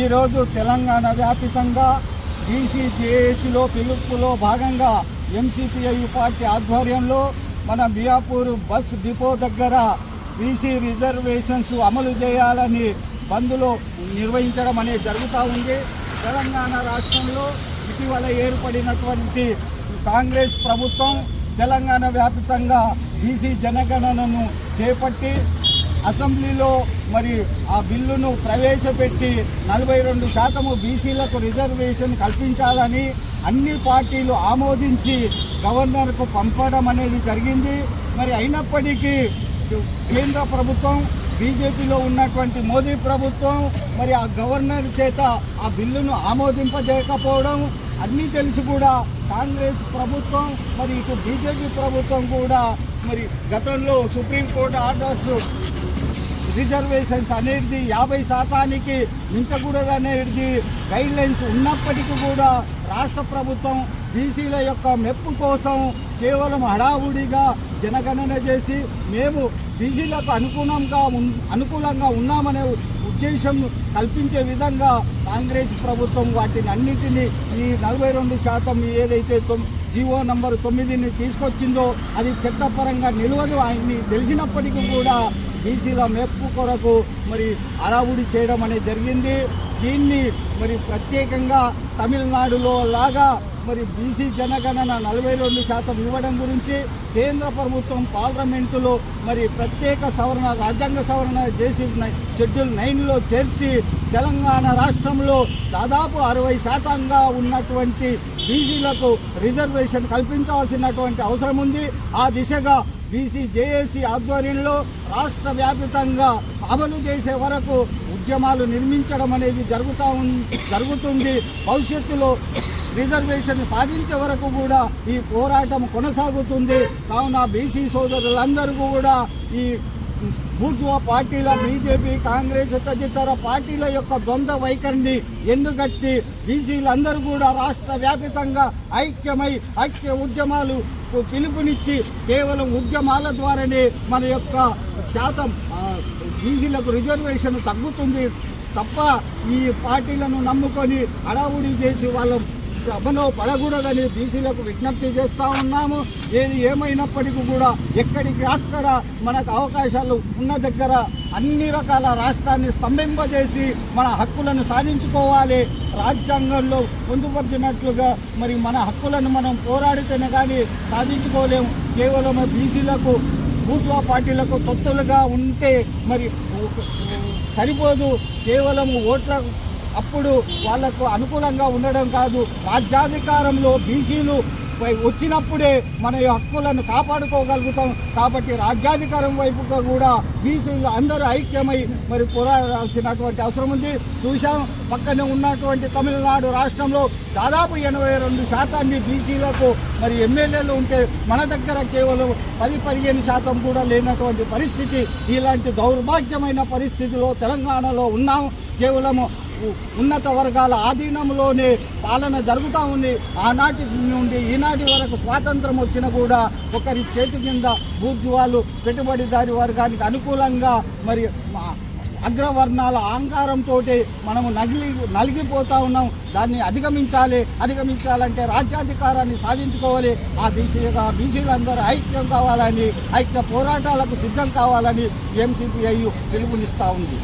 ఈరోజు తెలంగాణ వ్యాపితంగా బీసీ జేఏసీలో పిలుపులో భాగంగా ఎంసీపీఐ పార్టీ ఆధ్వర్యంలో మన మియాపూర్ బస్ డిపో దగ్గర బీసీ రిజర్వేషన్స్ అమలు చేయాలని బంద్లో నిర్వహించడం అనేది జరుగుతూ ఉంది. తెలంగాణ రాష్ట్రంలో ఇటీవల ఏర్పడినటువంటి కాంగ్రెస్ ప్రభుత్వం తెలంగాణ వ్యాప్తంగా బీసీ జనగణనను చేపట్టి అసెంబ్లీలో మరి ఆ బిల్లును ప్రవేశపెట్టి నలభై రెండు శాతము బీసీలకు రిజర్వేషన్ కల్పించాలని అన్ని పార్టీలు ఆమోదించి గవర్నర్కు పంపడం అనేది జరిగింది. మరి అయినప్పటికీ కేంద్ర ప్రభుత్వం బీజేపీలో ఉన్నటువంటి మోదీ ప్రభుత్వం మరి ఆ గవర్నర్ చేత ఆ బిల్లును ఆమోదింపజేయకపోవడం అన్నీ తెలిసి కూడా కాంగ్రెస్ ప్రభుత్వం మరి ఇటు బీజేపీ ప్రభుత్వం కూడా మరి గతంలో సుప్రీంకోర్టు ఆర్డర్స్ రిజర్వేషన్స్ అనేది యాభై శాతానికి మించకూడదు అనేది గైడ్ లైన్స్ ఉన్నప్పటికీ కూడా రాష్ట్ర ప్రభుత్వం బీసీల యొక్క మెప్పు కోసం కేవలం హడావుడిగా జనగణన చేసి మేము బీసీలకు అనుకూలంగా అనుకూలంగా ఉన్నామనే ఉద్దేశం కల్పించే విధంగా కాంగ్రెస్ ప్రభుత్వం వాటిని అన్నింటినీ ఈ నలభై రెండు శాతం ఏదైతే తొమ్- జీవో నంబర్ తొమ్మిదిని తీసుకొచ్చిందో అది చట్టపరంగా నిలవదు ఆయన్ని తెలిసినప్పటికీ కూడా బీసీల మెప్పు కొరకు మరి అడావుడి చేయడం అనేది జరిగింది. దీన్ని మరి ప్రత్యేకంగా తమిళనాడులో లాగా మరి బీసీ జనగణన నలభై రెండు శాతం ఇవ్వడం గురించి కేంద్ర ప్రభుత్వం పార్లమెంటులో మరి ప్రత్యేక సవరణ రాజ్యాంగ సవరణ చేసి నై- షెడ్యూల్ నైన్లో చేర్చి తెలంగాణ రాష్ట్రంలో దాదాపు అరవై శాతంగా ఉన్నటువంటి బీసీలకు రిజర్వేషన్ కల్పించాల్సినటువంటి అవసరం ఉంది. ఆ దిశగా బీసీ జేఏసీ ఆధ్వర్యంలో రాష్ట్ర వ్యాపితంగా అమలు చేసే వరకు ఉద్యమాలు నిర్మించడం అనేది జరుగుతూ ఉం- జరుగుతుంది. భవిష్యత్తులో రిజర్వేషన్ సాధించే వరకు కూడా ఈ పోరాటం కొనసాగుతుంది. కావున బీసీ సోదరులందరూ కూడా ఈ బూర్జువా పార్టీల బీజేపీ కాంగ్రెస్ తదితర పార్టీల యొక్క ద్వంద్వ వైఖరిని ఎండుగట్టి బీసీలందరూ కూడా రాష్ట్ర వ్యాపితంగా ఐక్యమై ఐక్య ఉద్యమాలు పిలుపునిచ్చి కేవలం ఉద్యమాల ద్వారానే మన యొక్క శాతం బీసీలకు రిజర్వేషన్ తగ్గుతుంది తప్ప ఈ పార్టీలను నమ్ముకొని అడావుడి చేసి వాళ్ళ సభలో పడకూడదని బీసీలకు విజ్ఞప్తి చేస్తూ ఉన్నాము. ఏది ఏమైనప్పటికీ కూడా ఎక్కడికి అక్కడ మనకు అవకాశాలు ఉన్న దగ్గర అన్ని రకాల రాష్ట్రాన్ని స్తంభింపజేసి మన హక్కులను సాధించుకోవాలి. రాజ్యాంగంలో పొందుపరిచినట్లుగా మరి మన హక్కులను మనం పోరాడితేనే కానీ సాధించుకోలేము. కేవలం బీసీలకు బూర్జువా పార్టీలకు తొత్తులుగా ఉంటే మరి సరిపోదు. కేవలం ఓట్ల అప్పుడు వాళ్ళకు అనుకూలంగా ఉండడం కాదు. రాజ్యాధికారంలో బీసీలు వచ్చినప్పుడే మన ఈ హక్కులను కాపాడుకోగలుగుతాం. కాబట్టి రాజ్యాధికారం వైపుగా కూడా బీసీలు అందరూ ఐక్యమై మరి పోరాడాల్సినటువంటి అవసరం ఉంది. చూశాం పక్కనే ఉన్నటువంటి తమిళనాడు రాష్ట్రంలో దాదాపు ఎనభై రెండు శాతాన్ని బీసీలకు మరి ఎమ్మెల్యేలు ఉంటే మన దగ్గర కేవలం పది పదిహేను శాతం కూడా లేనటువంటి పరిస్థితి. ఇలాంటి దౌర్భాగ్యమైన పరిస్థితిలో తెలంగాణలో ఉన్నాం. కేవలము ఉన్నత వర్గాల ఆధీనంలోనే పాలన జరుగుతూ ఉంది. ఆనాటి నుండి ఈనాటి వరకు స్వాతంత్రం వచ్చినా కూడా ఒకరి చేతి కింద బూర్జువాలు పెట్టుబడిదారి వర్గానికి అనుకూలంగా మరి అగ్రవర్ణాల అహంకారంతో మనము నగిలి నలిగిపోతా ఉన్నాం. దాన్ని అధిగమించాలి. అధిగమించాలంటే రాజ్యాధికారాన్ని సాధించుకోవాలి. ఆ దిశగా బీసీలందరూ ఐక్యం కావాలని ఐక్య పోరాటాలకు సిద్ధం కావాలని ఎంసీపీఐ పిలుపునిస్తూ ఉంది.